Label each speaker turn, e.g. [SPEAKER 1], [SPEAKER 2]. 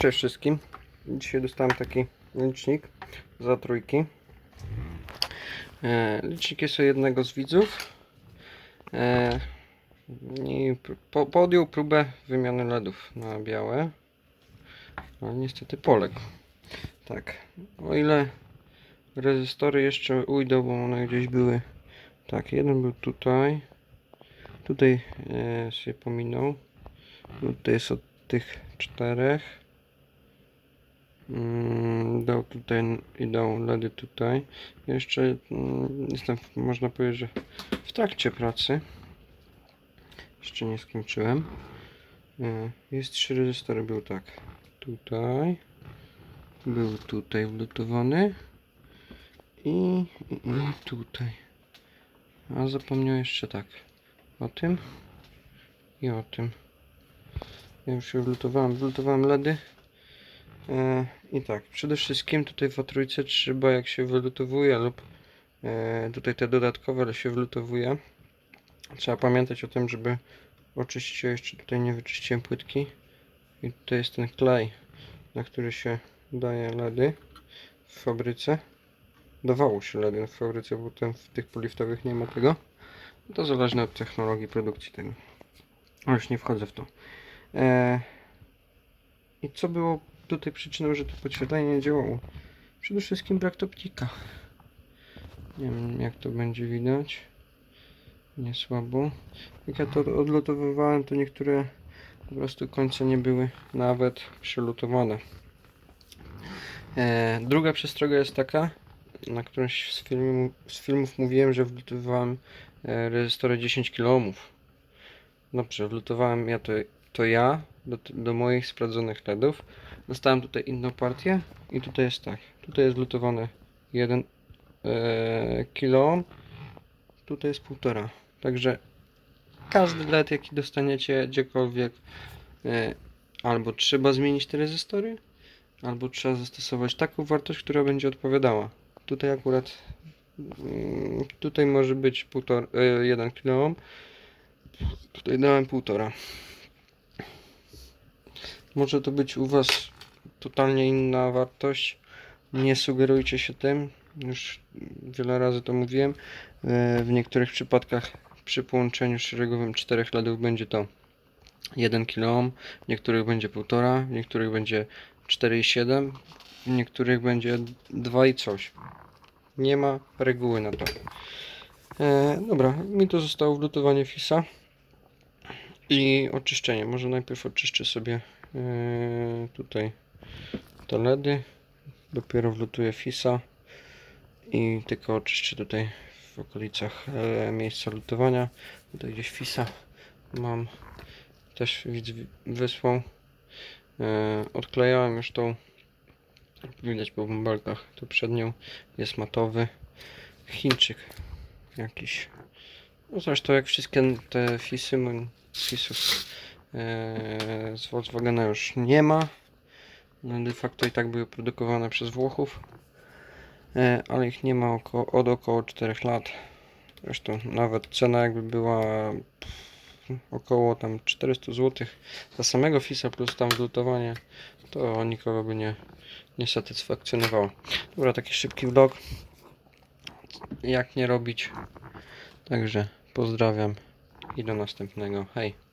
[SPEAKER 1] Cześć wszystkim. Dzisiaj dostałem taki licznik za trójki. E, licznik jest jednego z widzów. E, I po, podjął próbę wymiany LEDów na białe. Ale niestety poległ. Tak. O ile rezystory jeszcze ujdą, bo one gdzieś były. Tak, jeden był tutaj. Tutaj e, się pominął. Tutaj jest od tych czterech. Mm, dał tutaj i dał LEDy tutaj. Jeszcze mm, jestem, można powiedzieć, że w trakcie pracy. Jeszcze nie skończyłem. E, Jest trzy rezystory, był tak. Tutaj. Był tutaj wlutowany. I, i, i tutaj. A zapomniał jeszcze tak. O tym. I o tym. Ja już się wlutowałem, wlutowałem LEDy. E, I tak, przede wszystkim tutaj w A3 trzeba jak się wylutowuje lub e, tutaj te dodatkowe ale się wlutowuje. Trzeba pamiętać o tym, żeby oczyścić, jeszcze tutaj nie wyczyściłem płytki. I tutaj jest ten klej, na który się daje LEDy w fabryce. Dawało się LEDy w fabryce, bo ten, w tych poliftowych nie ma tego. To zależne od technologii produkcji tego. Już nie wchodzę w to. E, I co było tutaj przyczyną, że to podświetlenie nie działało? Przede wszystkim brak topnika. Nie wiem jak to będzie widać. Nie słabo. Jak ja to odlotowywałem, to niektóre po prostu końce nie były nawet przylutowane. E, druga przestroga jest taka, na którymś z, filmu, z filmów mówiłem, że wlutowywałem e, rezystory 10 kΩ. Dobrze, wlutowałem ja to, to ja do, do moich sprawdzonych LEDów. Dostałem tutaj inną partię i tutaj jest tak. Tutaj jest wlutowane 1 e, kilo, tutaj jest 1,5. Także każdy LED jaki dostaniecie gdziekolwiek e, albo trzeba zmienić te rezystory, albo trzeba zastosować taką wartość, która będzie odpowiadała. Tutaj akurat mm, tutaj może być 1,5 e, 1 kilo. Tutaj dałem 1,5. Może to być u Was totalnie inna wartość. Nie sugerujcie się tym. Już wiele razy to mówiłem. E, W niektórych przypadkach przy połączeniu szeregowym 4 LEDów będzie to 1 kΩ, w niektórych będzie 1,5, w niektórych będzie 4,7, w niektórych będzie 2 i coś. Nie ma reguły na to. E, dobra, mi to zostało wlutowanie FISA i oczyszczenie. Może najpierw oczyszczę sobie e, tutaj te LEDy, dopiero wlutuję FISA i tylko oczyszczę tutaj w okolicach e, miejsca lutowania. Tutaj gdzieś FISA mam też widz wysłał. E, odklejałem już tą widać po bąbelkach tu przed nią jest matowy Chińczyk jakiś no zresztą jak wszystkie te fisy mo- fisów e, z Volkswagena już nie ma. No de facto i tak były produkowane przez Włochów. E, ale ich nie ma oko, od około 4 lat. Zresztą nawet cena jakby była około tam 400 zł za samego fisa plus tam wlutowanie to nikogo by nie, nie satysfakcjonowało. Dobra taki szybki vlog. Jak nie robić. Także pozdrawiam i do następnego. Hej.